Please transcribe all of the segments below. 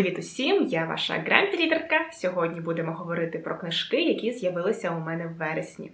Привіт усім! Я ваша гранд-рідерка. Сьогодні будемо говорити про книжки, які з'явилися у мене в вересні.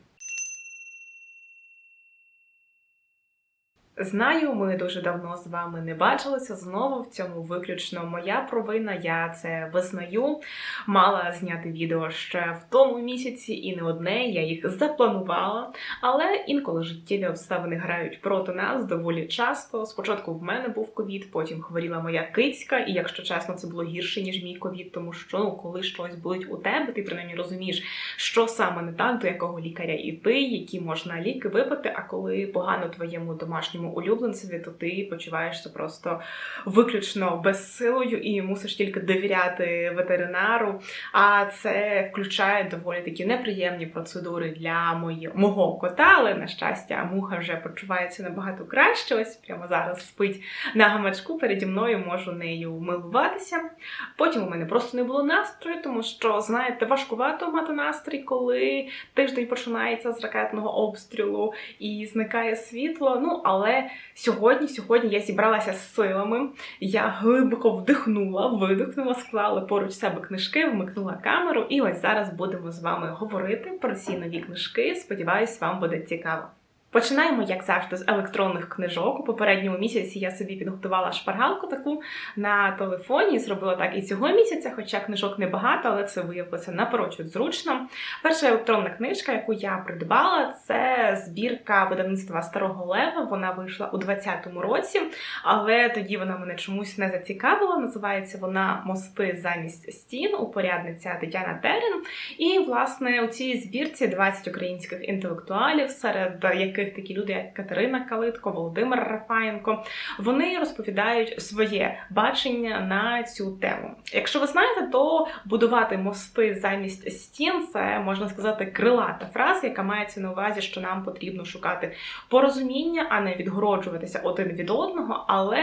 Знаю, ми дуже давно з вами не бачилися. Знову в цьому виключно моя провина. Я це визнаю. Мала зняти відео ще в тому місяці, і не одне. Я їх запланувала. Але інколи життєві обставини грають проти нас доволі часто. Спочатку в мене був ковід, потім хворіла моя кицька, і якщо чесно, це було гірше ніж мій ковід, тому що ну, коли щось болить у тебе, ти принаймні розумієш, що саме не так, до якого лікаря йти, які можна ліки випити. А коли погано твоєму домашньому улюбленцеві, то ти почуваєшся просто виключно безсилою і мусиш тільки довіряти ветеринару. А це включає доволі такі неприємні процедури для мої, мого кота, але на щастя, муха вже почувається набагато краще. Ось прямо зараз спить на гамачку переді мною, можу нею милуватися. Потім у мене просто не було настрою, тому що, знаєте, важкувато мати настрій, коли тиждень починається з ракетного обстрілу і зникає світло. Ну, але сьогодні, сьогодні я зібралася з силами. Я глибоко вдихнула, видихнула, склала поруч себе книжки, вмикнула камеру, і ось зараз будемо з вами говорити про ці нові книжки. Сподіваюсь, вам буде цікаво. Починаємо, як завжди, з електронних книжок. У попередньому місяці я собі підготувала шпаргалку таку на телефоні. Зробила так і цього місяця, хоча книжок небагато, але це виявилося напрочуд зручно. Перша електронна книжка, яку я придбала, це збірка видавництва Старого Лева. Вона вийшла у 2020 році, але тоді вона мене чомусь не зацікавила. Називається вона Мости замість стін, упорядниця Тетяна Терен. І, власне, у цій збірці 20 українських інтелектуалів, серед яких такі люди, як Катерина Калитко, Володимир Рафаєнко, вони розповідають своє бачення на цю тему. Якщо ви знаєте, то будувати мости замість стін це можна сказати крилата фраза, яка мається на увазі, що нам потрібно шукати порозуміння, а не відгороджуватися один від одного. Але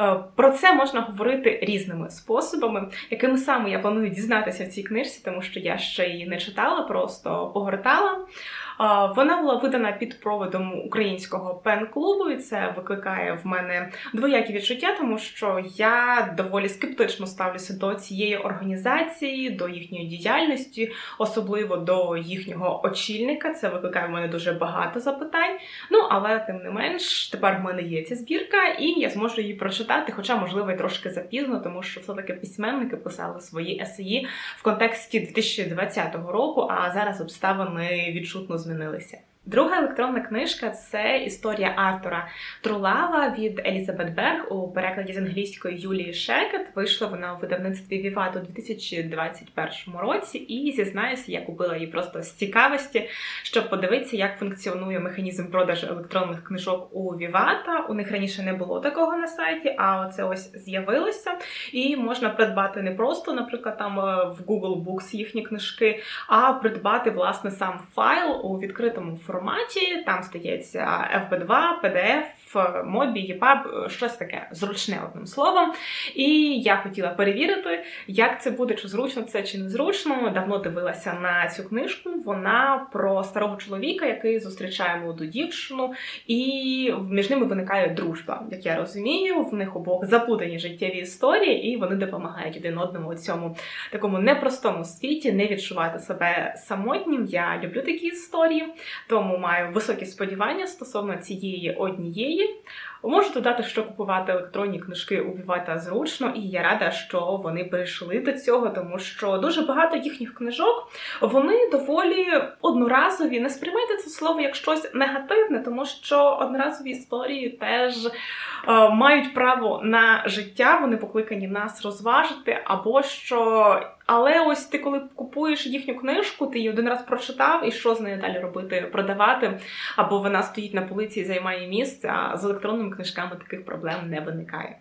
е, про це можна говорити різними способами, якими саме я планую дізнатися в цій книжці, тому що я ще її не читала, просто погортала. Вона була видана під проводом українського пен-клубу, і це викликає в мене двоякі відчуття, тому що я доволі скептично ставлюся до цієї організації, до їхньої діяльності, особливо до їхнього очільника. Це викликає в мене дуже багато запитань. Ну але тим не менш, тепер в мене є ця збірка, і я зможу її прочитати, хоча, можливо, і трошки запізно, тому що все-таки письменники писали свої есеї в контексті 2020 року, а зараз обставини відчутно змінилися змінилися. Друга електронна книжка це історія Артура Трулава від Елізабет Берг у перекладі з англійської Юлії Шекет. Вийшла вона у видавництві Віват у 2021 році, і зізнаюся, я купила її просто з цікавості, щоб подивитися, як функціонує механізм продажу електронних книжок у Вівата. У них раніше не було такого на сайті, а оце ось з'явилося. І можна придбати не просто, наприклад, там е, в Google Books їхні книжки, а придбати власне сам файл у відкритому форматі форматі, там стається FB2, PDF, Mobi, EPUB, щось таке зручне одним словом. І я хотіла перевірити, як це буде, чи зручно це, чи не зручно. Давно дивилася на цю книжку. Вона про старого чоловіка, який зустрічає молоду дівчину, і між ними виникає дружба. Як я розумію, в них обох запутані життєві історії, і вони допомагають один одному у цьому такому непростому світі, не відчувати себе самотнім. Я люблю такі історії, тому маю високі сподівання стосовно цієї однієї. Можу додати, що купувати електронні книжки у Вівата зручно, і я рада, що вони прийшли до цього, тому що дуже багато їхніх книжок вони доволі одноразові. Не сприймайте це слово як щось негативне, тому що одноразові історії теж е, мають право на життя, вони покликані нас розважити, або що. Але ось ти, коли купуєш їхню книжку, ти її один раз прочитав, і що з нею далі робити? Продавати, або вона стоїть на полиці і займає місце, а з електронними книжками таких проблем не виникає.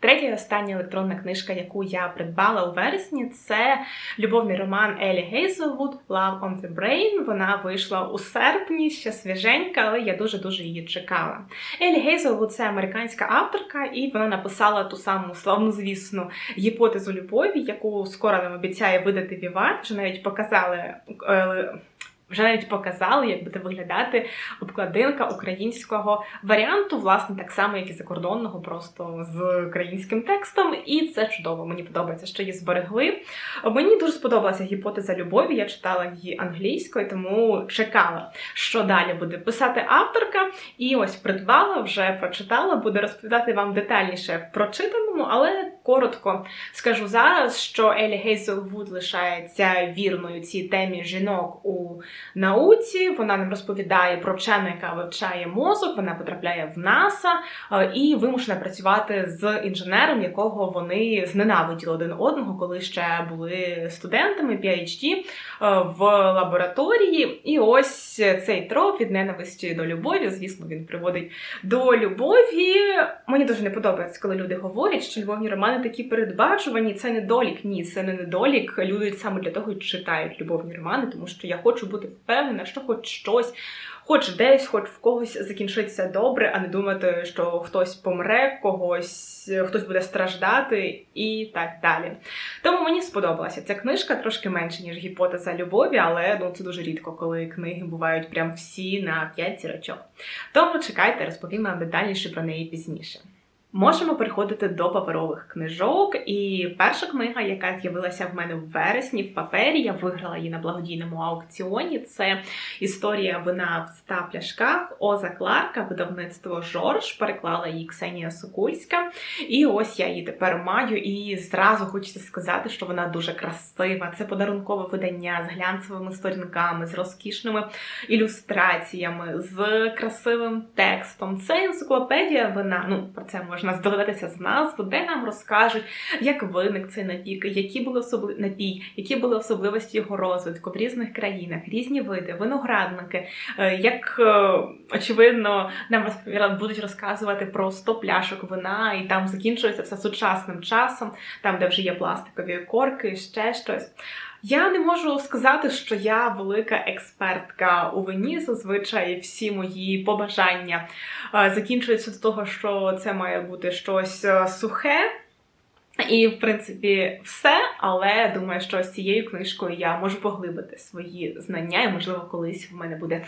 Третя і остання електронна книжка, яку я придбала у вересні, це любовний роман Елі Гейзелвуд Love on the Brain. Вона вийшла у серпні, ще свіженька, але я дуже-дуже її чекала. Елі Гейзелвуд це американська авторка, і вона написала ту саму славнозвісну гіпотезу любові, яку скоро нам обіцяє видати Віват. Вже навіть показали. Вже навіть показали, як буде виглядати обкладинка українського варіанту, власне, так само, як і закордонного, просто з українським текстом. І це чудово. Мені подобається, що її зберегли. Мені дуже сподобалася гіпотеза любові. Я читала її англійською, тому чекала, що далі буде писати авторка. І ось придбала, вже прочитала, буду розповідати вам детальніше в прочитаному, але коротко скажу зараз, що Елі Гейзелвуд лишається вірною цій темі жінок у науці. Вона нам розповідає про вчену, яка вивчає мозок. Вона потрапляє в НАСА е, і вимушена працювати з інженером, якого вони зненавиділи один одного, коли ще були студентами PhD е, в лабораторії. І ось цей троп від ненависті до любові. Звісно, він приводить до любові. Мені дуже не подобається, коли люди говорять, що любовні романи такі передбачувані. Це недолік. Ні, це не недолік. Люди саме для того читають любовні романи, тому що я хочу бути впевнена, що хоч щось, хоч десь, хоч в когось закінчиться добре, а не думати, що хтось помре, когось хтось буде страждати і так далі. Тому мені сподобалася ця книжка трошки менше, ніж гіпотеза любові, але ну це дуже рідко, коли книги бувають прям всі на 5 зірочок. Тому чекайте, розповім вам детальніше про неї пізніше. Можемо переходити до паперових книжок. І перша книга, яка з'явилася в мене в вересні в папері, я виграла її на благодійному аукціоні. Це історія вина в ста пляшках Оза Кларка, видавництво Жорж. Переклала її Ксенія Сокульська. І ось я її тепер маю. І зразу хочеться сказати, що вона дуже красива. Це подарункове видання з глянцевими сторінками, з розкішними ілюстраціями, з красивим текстом. Це енциклопедія вина. Ну, про це можна можна здогадатися з назви, де нам розкажуть, як виник цей напій, які були особли... напій, які були особливості його розвитку в різних країнах, різні види, виноградники, е, як е, очевидно нам будуть розказувати про 100 пляшок вина, і там закінчується все сучасним часом, там де вже є пластикові корки, ще щось. Я не можу сказати, що я велика експертка у вині. Зазвичай всі мої побажання е, закінчуються з того, що це має бути щось е, сухе. І, в принципі, все. Але думаю, що з цією книжкою я можу поглибити свої знання, і, можливо, колись в мене буде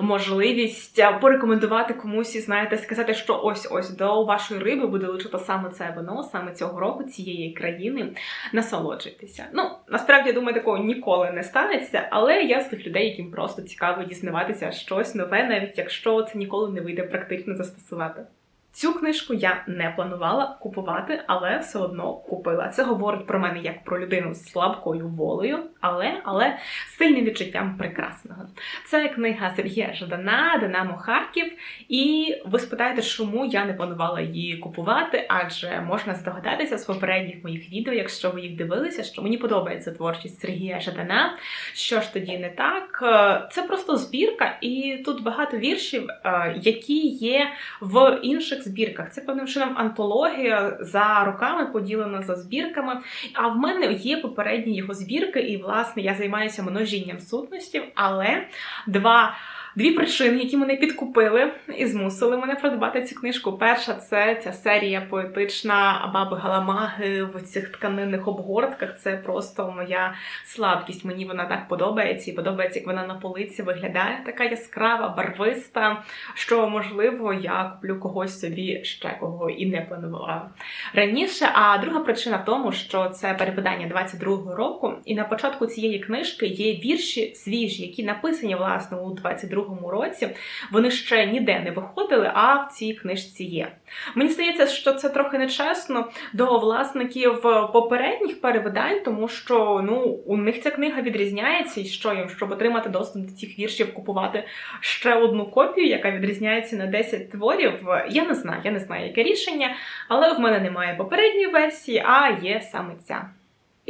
можливість порекомендувати комусь і знаєте, сказати, що ось ось до вашої риби буде лишити саме це вино, саме цього року, цієї країни. Насолоджуйтеся. Ну, насправді, я думаю, такого ніколи не станеться, але я з тих людей, яким просто цікаво дізнаватися щось нове, навіть якщо це ніколи не вийде практично застосувати. Цю книжку я не планувала купувати, але все одно купила. Це говорить про мене як про людину з слабкою волею, але але сильним відчуттям прекрасного. Це книга Сергія Жадана, Динамо Харків. І ви спитаєте, чому я не планувала її купувати? Адже можна здогадатися з попередніх моїх відео, якщо ви їх дивилися, що мені подобається творчість Сергія Жадана. Що ж тоді не так? Це просто збірка, і тут багато віршів, е, які є в інших інших збірках. Це певним чином антологія за роками поділена за збірками. А в мене є попередні його збірки, і, власне, я займаюся множінням сутностів, але два. Дві причини, які мене підкупили і змусили мене придбати цю книжку. Перша це ця серія поетична баби Галамаги в цих тканинних обгортках. Це просто моя слабкість. Мені вона так подобається, і подобається, як вона на полиці виглядає така яскрава, барвиста. Що можливо, я куплю когось собі ще кого і не планувала раніше. А друга причина в тому, що це перепитання 22-го року, і на початку цієї книжки є вірші свіжі, які написані власне у 22 22 році. Вони ще ніде не виходили, а в цій книжці є. Мені здається, що це трохи нечесно до власників попередніх перевидань, тому що ну у них ця книга відрізняється, і що їм, щоб отримати доступ до цих віршів, купувати ще одну копію, яка відрізняється на 10 творів. Я не знаю, я не знаю, яке рішення, але в мене немає попередньої версії, а є саме ця.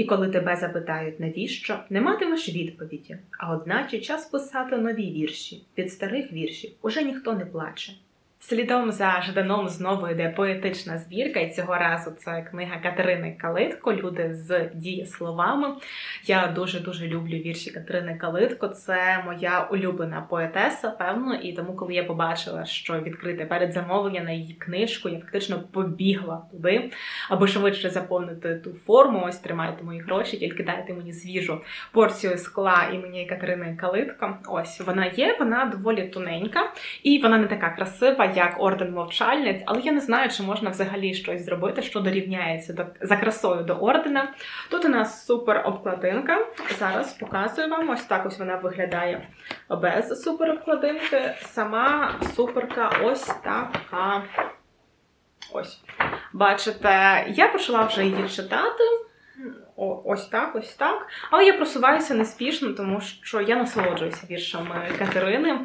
І коли тебе запитають, навіщо, не матимеш відповіді, а одначе час писати нові вірші. Від старих віршів уже ніхто не плаче. Слідом за Жданом знову йде поетична збірка, і цього разу це книга Катерини Калитко Люди з дієсловами. Я дуже дуже люблю вірші Катерини Калитко. Це моя улюблена поетеса, певно. І тому, коли я побачила, що відкрите передзамовлення на її книжку, я фактично побігла туди, аби швидше заповнити ту форму. Ось тримайте мої гроші, тільки дайте мені свіжу порцію скла імені Катерини Калитко. Ось вона є, вона доволі тоненька, і вона не така красива як орден мовчальниць, але я не знаю, чи можна взагалі щось зробити, що дорівняється до за красою до ордена. Тут у нас супер обкладинка. Зараз показую вам. Ось так ось вона виглядає без супер обкладинки. Сама суперка ось така. Ось. Бачите, я почала вже її читати. Ось так, ось так. Але я просуваюся неспішно, тому що я насолоджуюся віршами Катерини,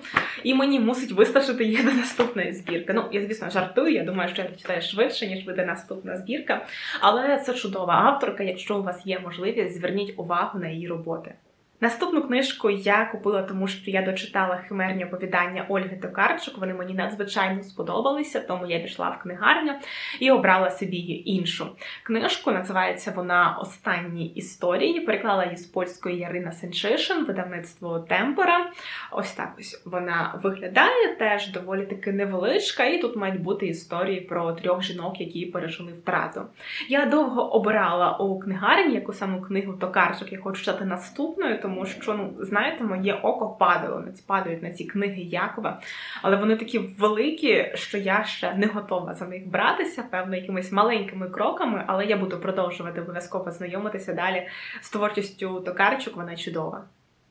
і мені мусить вистачити їх до наступної збірки. Ну, я, звісно, жартую. Я думаю, що я читаю швидше, ніж буде наступна збірка. Але це чудова авторка. Якщо у вас є можливість, зверніть увагу на її роботи. Наступну книжку я купила, тому що я дочитала химерні оповідання Ольги Токарчук. Вони мені надзвичайно сподобалися, тому я пішла в книгарню і обрала собі іншу книжку. Називається вона Останні історії. Переклала її з польської Ярина Сенчишин, видавництво Темпора. Ось так ось вона виглядає теж доволі таки невеличка, і тут мають бути історії про трьох жінок, які пережили втрату. Я довго обирала у книгарні яку саму книгу Токарчук я хочу читати наступною тому що ну знаєте, моє око падало на падають на ці книги Якова, але вони такі великі, що я ще не готова за них братися, певно, якимись маленькими кроками, але я буду продовжувати обов'язково знайомитися далі з творчістю Токарчук. Вона чудова.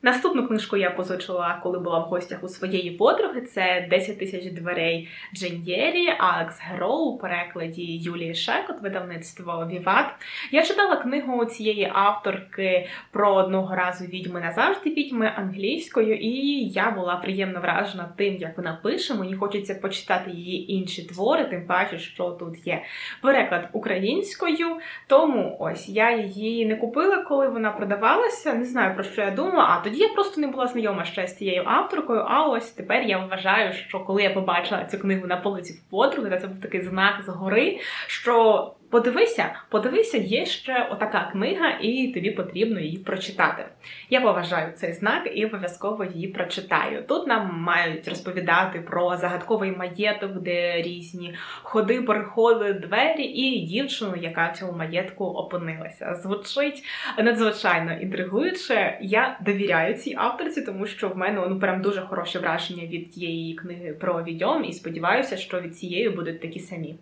Наступну книжку я позичила, коли була в гостях у своєї подруги. Це «10 тисяч дверей Дженєрі, Алекс Героу у перекладі Юлії Шекот, видавництво Віват. Я читала книгу цієї авторки про одного разу відьми назавжди відьми англійською, і я була приємно вражена тим, як вона пише. Мені хочеться почитати її інші твори, тим паче, що тут є переклад українською. Тому ось я її не купила, коли вона продавалася. Не знаю про що я думала. А тоді тоді я просто не була знайома ще з цією авторкою. А ось тепер я вважаю, що коли я побачила цю книгу на полиці в подруги, це був такий знак згори, що Подивися, подивися, є ще отака книга, і тобі потрібно її прочитати. Я поважаю цей знак і обов'язково її прочитаю. Тут нам мають розповідати про загадковий маєток, де різні ходи, переходи, двері, і дівчину, яка в цьому маєтку опинилася. Звучить надзвичайно інтригуюче. Я довіряю цій авторці, тому що в мене ну прям дуже хороше враження від тієї книги про відьом, і сподіваюся, що від цієї будуть такі самі.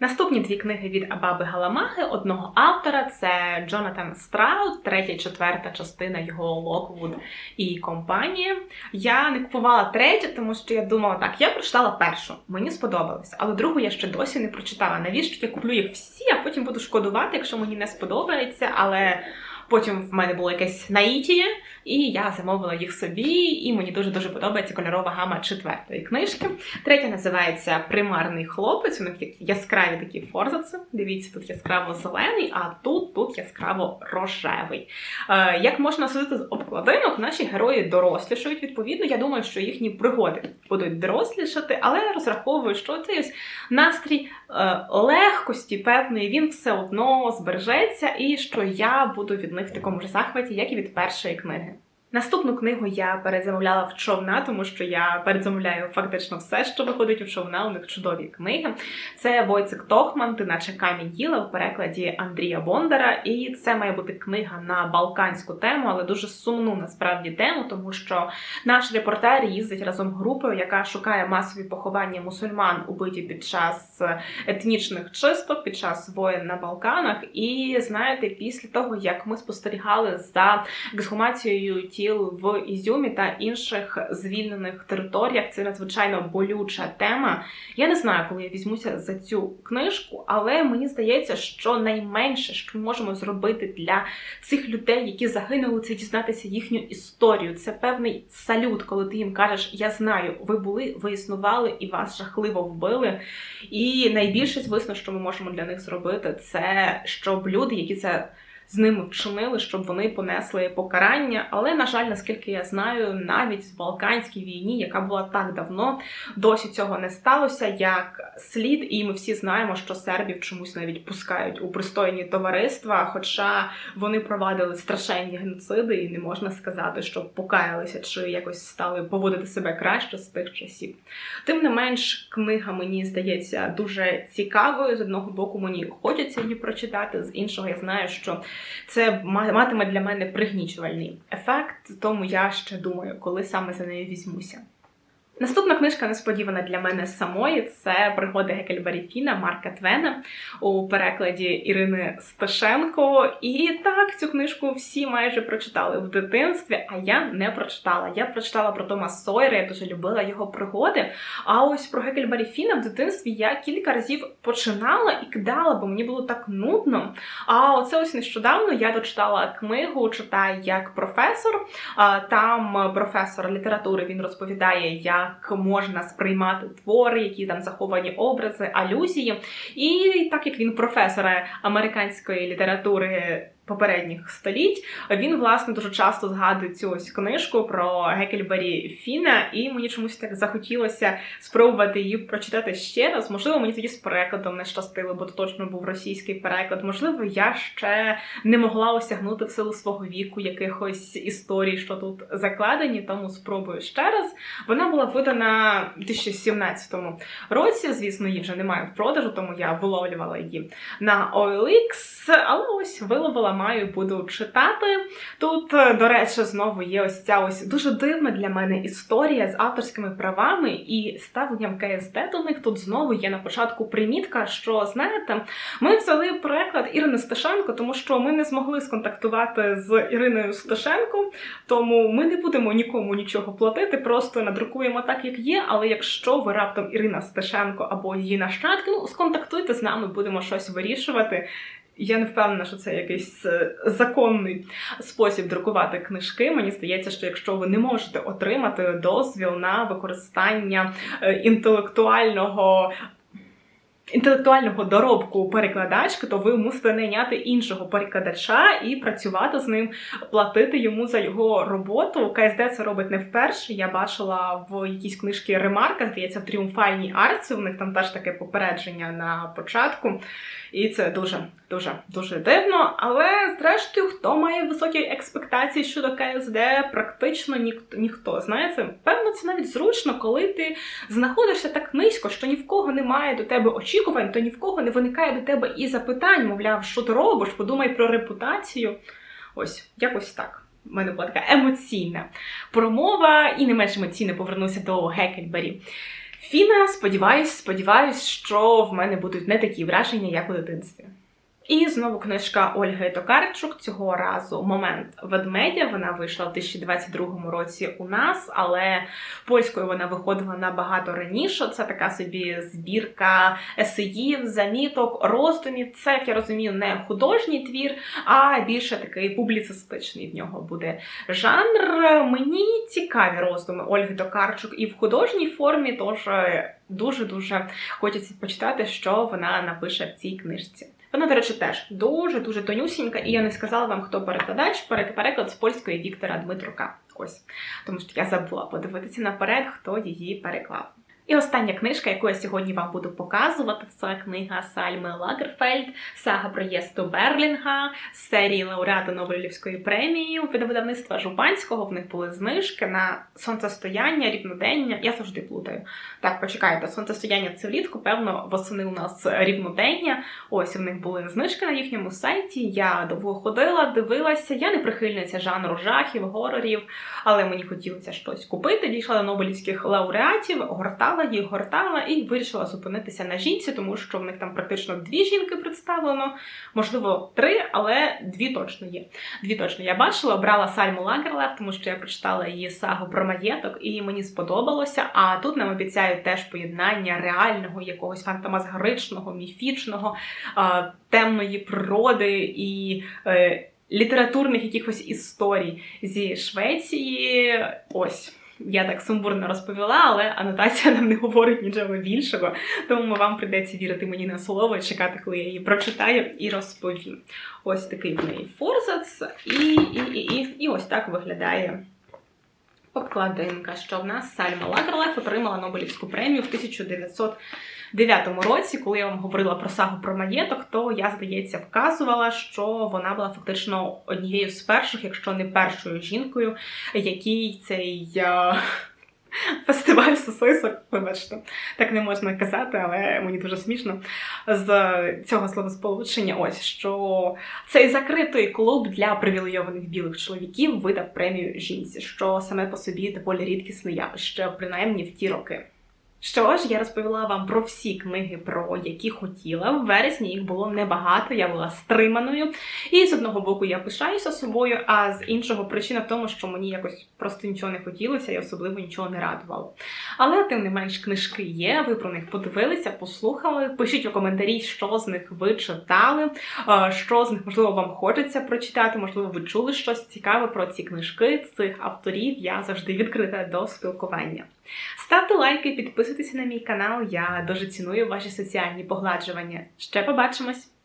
Наступні дві книги від Абаби Галамаги одного автора це Джонатан Страут, третя і четверта частина його Локвуд і компанія. Я не купувала третю, тому що я думала, так, я прочитала першу, мені сподобалося, але другу я ще досі не прочитала. Навіщо я куплю їх всі, а потім буду шкодувати, якщо мені не сподобається. Але Потім в мене було якесь наїтіє, і я замовила їх собі, і мені дуже-дуже подобається кольорова гама четвертої книжки. Третя називається Примарний хлопець. У них яскраві такі форзаци. Дивіться, тут яскраво зелений, а тут тут яскраво рожевий. Е, Як можна судити з обкладинок, наші герої дорослішають. Відповідно, я думаю, що їхні пригоди будуть дорослішати, але розраховую, що цей ось настрій е, легкості певної він все одно збережеться, і що я буду від них в такому ж захваті, як і від першої книги. Наступну книгу я передзамовляла в човна, тому що я передзамовляю фактично все, що виходить у човна. У них чудові книги. Це Войцек Тохман, ти наче камінь діла в перекладі Андрія Бондара. І це має бути книга на балканську тему, але дуже сумну насправді тему, тому що наш репортер їздить разом групою, яка шукає масові поховання мусульман, убиті під час етнічних чисток, під час воєн на Балканах. І знаєте, після того як ми спостерігали за ексгумацією ті тіл в Ізюмі та інших звільнених територіях. Це надзвичайно болюча тема. Я не знаю, коли я візьмуся за цю книжку, але мені здається, що найменше, що ми можемо зробити для цих людей, які загинули, це дізнатися їхню історію. Це певний салют, коли ти їм кажеш, я знаю, ви були, ви існували і вас жахливо вбили. І найбільше, звісно, що ми можемо для них зробити, це щоб люди, які це з ними вчинили, щоб вони понесли покарання. Але, на жаль, наскільки я знаю, навіть в Балканській війні, яка була так давно, досі цього не сталося як слід, і ми всі знаємо, що сербів чомусь навіть пускають у пристойні товариства, хоча вони провадили страшенні геноциди, і не можна сказати, що покаялися чи якось стали поводити себе краще з тих часів. Тим не менш, книга мені здається дуже цікавою. З одного боку, мені хочеться її прочитати, з іншого я знаю, що це матиме для мене пригнічувальний ефект, тому я ще думаю, коли саме за нею візьмуся. Наступна книжка несподівана для мене самої це пригоди Гекельбері Фіна Марка Твена у перекладі Ірини Сташенко. І так, цю книжку всі майже прочитали в дитинстві, а я не прочитала. Я прочитала про Тома Сойера, я дуже любила його пригоди. А ось про Гекельбері Фіна в дитинстві я кілька разів починала і кидала, бо мені було так нудно. А оце ось нещодавно я дочитала книгу Читай як професор. Там професор літератури він розповідає, як як можна сприймати твори, які там заховані образи, алюзії. І так як він професор американської літератури попередніх століть. Він, власне, дуже часто згадує цю ось книжку про Гекельбері Фіна, і мені чомусь так захотілося спробувати її прочитати ще раз. Можливо, мені тоді з перекладом не щастило, бо то точно був російський переклад. Можливо, я ще не могла осягнути в силу свого віку якихось історій, що тут закладені, тому спробую ще раз. Вона була видана у 2017 році. Звісно, її вже немає в продажу, тому я виловлювала її на OLX, але ось виловила маю, буду читати. Тут, е, до речі, знову є ось ця ось дуже дивна для мене історія з авторськими правами і ставленням КСД до них. Тут знову є на початку примітка, що знаєте, ми взяли переклад Ірини Стешенко, тому що ми не змогли сконтактувати з Іриною Стешенко, тому ми не будемо нікому нічого платити, просто надрукуємо так, як є. Але якщо ви раптом Ірина Стешенко або її нащадки, ну сконтактуйте з нами, будемо щось вирішувати. Я не впевнена, що це якийсь е, законний спосіб друкувати книжки. Мені здається, що якщо ви не можете отримати дозвіл на використання е, інтелектуального інтелектуального доробку перекладачки, то ви мусите найняти іншого перекладача і працювати з ним, платити йому за його роботу. КСД це робить не вперше. Я бачила в якійсь книжці ремарка, здається, в тріумфальній арці. У них там теж таке попередження на початку. І це дуже дуже дуже дивно. Але зрештою, хто має високі експектації щодо КСД, практично ніхто ніхто. Знаєте, певно, це навіть зручно, коли ти знаходишся так низько, що ні в кого немає до тебе очі очікувань, то ні в кого не виникає до тебе і запитань, мовляв, що ти робиш, подумай про репутацію. Ось, якось так. У мене була така емоційна промова, і не менш емоційно повернуся до Гекельбері. Фіна, сподіваюсь, сподіваюсь, що в мене будуть не такі враження, як у дитинстві. І знову книжка Ольги Токарчук цього разу момент ведмедя. Вона вийшла в 2022 році у нас, але польською вона виходила набагато раніше. Це така собі збірка есеїв, заміток, роздумів. Це, як я розумію, не художній твір, а більше такий публіцистичний в нього буде жанр. Мені цікаві роздуми Ольги Токарчук і в художній формі, тож дуже дуже хочеться почитати, що вона напише в цій книжці. Вона, до речі, теж дуже-дуже тонюсінька, і я не сказала вам, хто перекладач, переклад з польської Віктора Дмитрука. Ось. Тому що я забула подивитися наперед, хто її переклав. І остання книжка, яку я сьогодні вам буду показувати, це книга Сальми Лагерфельд, сага про Єсту Берлінга, з серії лауреата Нобелівської премії від видавництва Жупанського. В них були знижки на сонцестояння, рівнодення. Я завжди плутаю. Так, почекайте, сонцестояння це влітку, певно, восени у нас рівнодення. Ось у них були знижки на їхньому сайті. Я довго ходила, дивилася. Я не прихильниця жанру жахів, горорів, але мені хотілося щось купити. Дійшла до Нобелівських лауреатів, гортала гортала, їх гортала і вирішила зупинитися на жінці, тому що в них там практично дві жінки представлено, можливо, три, але дві точно є. Дві точно я бачила, обрала Сальму Лагерлев, тому що я прочитала її сагу про маєток, і мені сподобалося. А тут нам обіцяють теж поєднання реального, якогось фантомазгоричного, міфічного, темної природи і. Е, літературних якихось історій зі Швеції. Ось Я так сумбурно розповіла, але анотація нам не говорить нічого більшого, тому вам прийдеться вірити мені на слово, чекати, коли я її прочитаю і розповім. Ось такий в неї форзац, і, і, і, і, і ось так виглядає обкладинка, що в нас Сальма Лагерлеф отримала Нобелівську премію в 1909 році. Коли я вам говорила про сагу про маєток, то я, здається, вказувала, що вона була фактично однією з перших, якщо не першою жінкою, який цей. е, Фестиваль сосисок, вибачте, так не можна казати, але мені дуже смішно з цього словосполучення. Ось що цей закритий клуб для привілейованих білих чоловіків видав премію жінці, що саме по собі доволі рідкісне явище, принаймні в ті роки. Що ж, я розповіла вам про всі книги, про які хотіла. В вересні їх було небагато, я була стриманою. І з одного боку я пишаюся собою, а з іншого причина в тому, що мені якось просто нічого не хотілося і особливо нічого не радувало. Але тим не менш книжки є. Ви про них подивилися, послухали. Пишіть у коментарі, що з них ви читали, е, що з них можливо вам хочеться прочитати. Можливо, ви чули щось цікаве про ці книжки цих авторів. Я завжди відкрита до спілкування. Ставте лайки, підписуйтесь на мій канал. Я дуже ціную ваші соціальні погладжування. Ще побачимось!